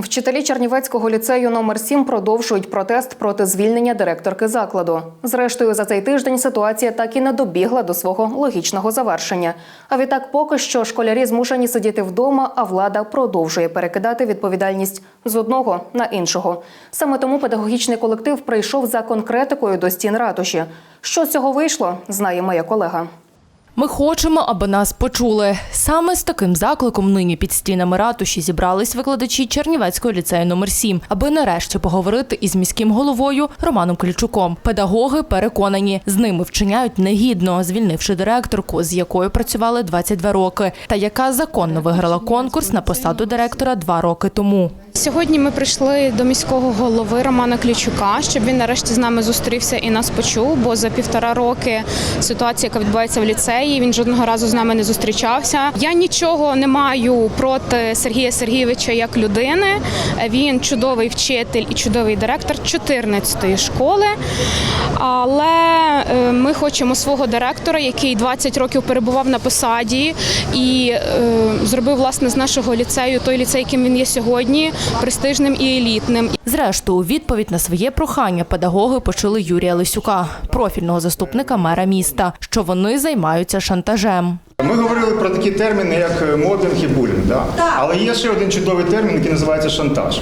Вчителі Чернівецького ліцею номер 7 продовжують протест проти звільнення директорки закладу. Зрештою, за цей тиждень ситуація так і не добігла до свого логічного завершення. А відтак, поки що школярі змушені сидіти вдома, а влада продовжує перекидати відповідальність з одного на іншого. Саме тому педагогічний колектив прийшов за конкретикою до стін ратуші. Що з цього вийшло, знає моя колега. Ми хочемо, аби нас почули. Саме з таким закликом нині під стінами ратуші зібрались викладачі Чернівецького ліцею номер 7 аби нарешті поговорити із міським головою Романом Клічуком. Педагоги переконані, з ними вчиняють негідно, звільнивши директорку, з якою працювали 22 роки, та яка законно виграла конкурс на посаду директора два роки тому. Сьогодні ми прийшли до міського голови Романа Клічука, щоб він нарешті з нами зустрівся і нас почув. Бо за півтора роки ситуація, яка відбувається в ліцеї, він жодного разу з нами не зустрічався. Я нічого не маю проти Сергія Сергійовича як людини. Він чудовий вчитель і чудовий директор 14-ї школи. Але е, ми хочемо свого директора, який 20 років перебував на посаді і е, зробив власне з нашого ліцею той ліцей, яким він є сьогодні, престижним і елітним. Зрештою, у відповідь на своє прохання педагоги почули Юрія Лисюка, профільного заступника мера міста, що вони займаються шантажем. Ми говорили про такі терміни, як мобінг і булінг. Да? Але є ще один чудовий термін, який називається шантаж.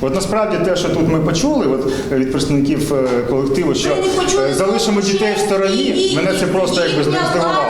От насправді те, що тут ми почули от, від представників е, колективу, що почули е, залишимо дітей в стороні, мене це просто якби здивувало.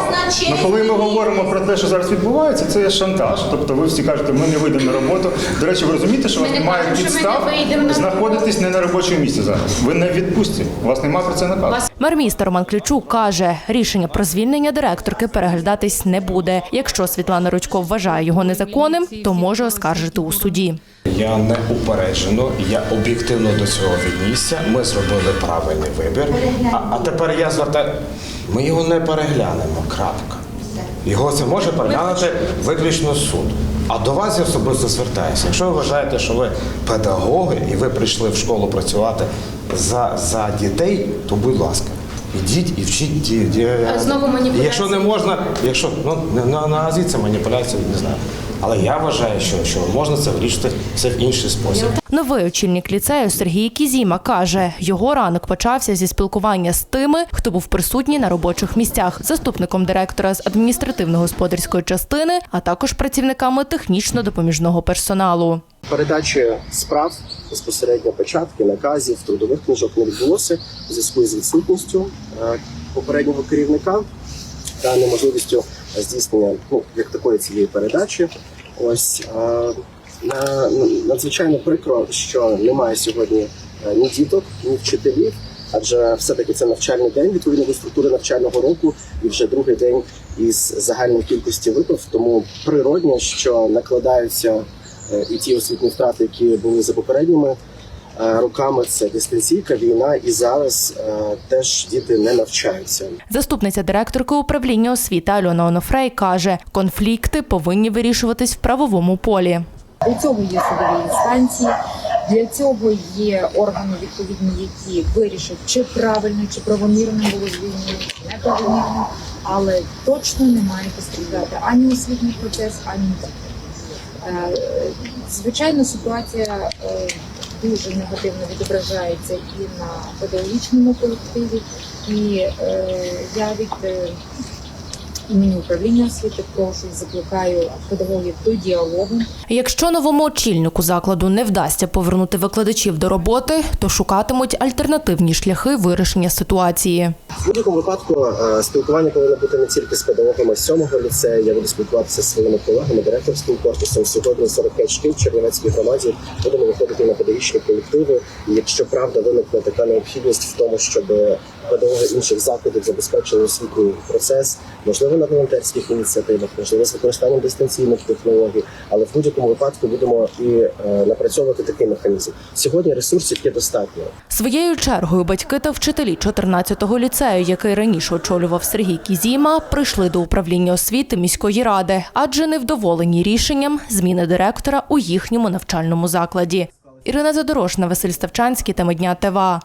Ну коли ми говоримо про те, що зараз відбувається, це є шантаж. Тобто ви всі кажете, ми не вийдемо на роботу. До речі, ви розумієте, що у вас немає підстав знаходитись не на робочому місці зараз. Ви не відпустці. У вас немає про це наказу. Мер міста Роман Клічук каже, рішення про звільнення директорки переглядатись не буде. Якщо Світлана Рудько вважає його незаконним, то може оскаржити у суді. Я не упереджено, я об'єктивно до цього віднісся. Ми зробили правильний вибір. А, а тепер я звертаю. Ми його не переглянемо. Крапка. Його це може переглянути виключно суд. А до вас я особисто звертаюся. Якщо ви вважаєте, що ви педагоги і ви прийшли в школу працювати за, за дітей, то будь ласка. Ідіть і вчіть ді, ді, Знову маніпуляції. Якщо не можна, якщо ну на, на, на це маніпуляція, не знаю. Але я вважаю, що, що можна це вирішити це в інший спосіб. Новий очільник ліцею Сергій Кізіма каже, його ранок почався зі спілкування з тими, хто був присутній на робочих місцях, заступником директора з адміністративно-господарської частини, а також працівниками технічно-допоміжного персоналу. Передачі справ безпосередньо початки наказів трудових книжок не відбулося в зв'язку з відсутністю е, попереднього керівника та неможливістю здійснення ну як такої цієї передачі. Ось е, на- надзвичайно прикро, що немає сьогодні е, ні діток, ні вчителів. Адже все-таки це навчальний день відповідно до структури навчального року, і вже другий день із загальної кількості випав. Тому природньо, що накладаються е, і ті освітні втрати, які були за попередніми роками. Це дистанційка, війна, і зараз е, теж діти не навчаються. Заступниця директорки управління освіти Альона Онофрей каже, конфлікти повинні вирішуватись в правовому полі. Для цього є судові інстанції, для цього є органи відповідні, які вирішать, чи правильно, чи правомірно було звільнено, чи неправомірно, але точно не має постраждати ані освітній процес, ані. Е, Звичайно, ситуація е, дуже негативно відображається і на педагогічному колективі, і е, я від е, імені управління освіти прошу закликаю педагогів до діалогу. Якщо новому очільнику закладу не вдасться повернути викладачів до роботи, то шукатимуть альтернативні шляхи вирішення ситуації. В будь-якому випадку е, спілкування повинно бути не тільки з педагогами сьомого ліцею. Я буду спілкуватися зі своїми колегами, директорським корпусом. Сьогодні 45 шкіл в Чернівецькій громаді будемо виходити на педагогічні колективи. І якщо правда виникне така необхідність в тому, щоб педагоги інших закладів забезпечили освітній процес, можливо, на волонтерських ініціативах, можливо, з використанням дистанційних технологій, але в будь-якому випадку будемо і е, напрацьовувати такий механізм. Сьогодні ресурсів є достатньо. Своєю чергою батьки та вчителі 14-го ліцею, який раніше очолював Сергій Кізіма, прийшли до управління освіти міської ради, адже невдоволені рішенням зміни директора у їхньому навчальному закладі. Ірина Задорожна, Василь Ставчанський та Медня ТВА.